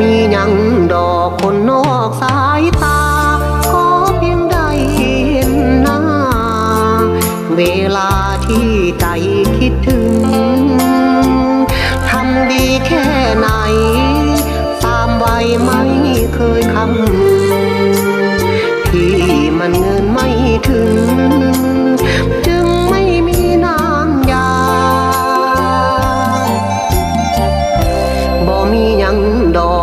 มีหยังดอกคนนอกสายตาขอเพียงได้เห็นหน้า เวลาที่ใจคิดถึง ทำดีแค่ไหน ตามไว้ไม่เคยคำที่มันเงินไม่ถึง จึงไม่มีน้ำยา บ่มีหยังดอก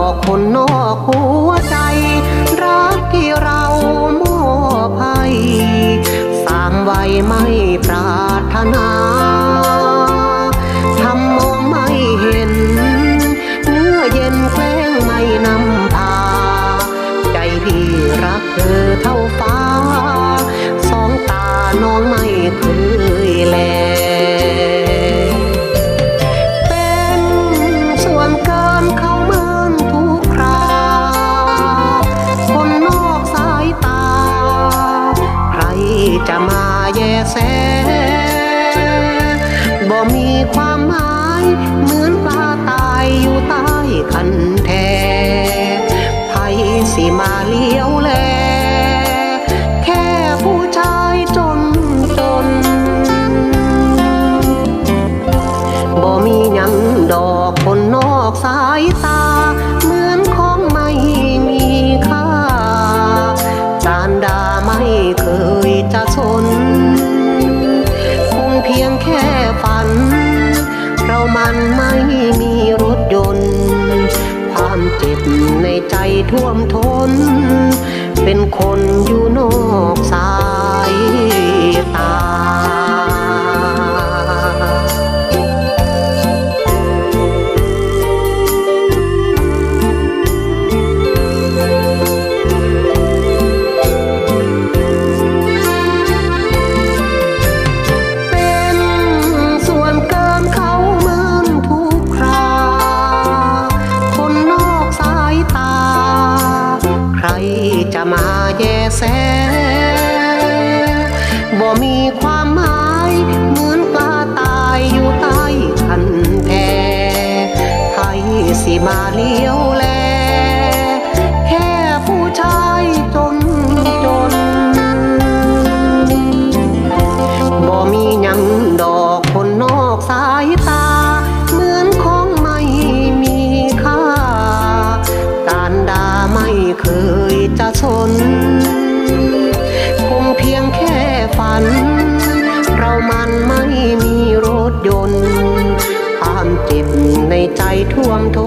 แส บ่มีความหมายเหมือนปลาตายอยู่ใต้คันแทไผสิมาเลี้ยวแล แค่ผู้ชายจนจน บ่มียังดอกคนนอกสายตา ใจท่วมทน เป็นคนอยู่นอก จะมาแยแสบ่มีความหมายเหมือนปลาตายอยู่ใต้คันแพไทยสิมาเลี้ยารดาไม่เคยจะสน คงเพียงแค่ฝัน เรามันไม่มีรถยนต์ ความเจ็บในใจท่วมท้น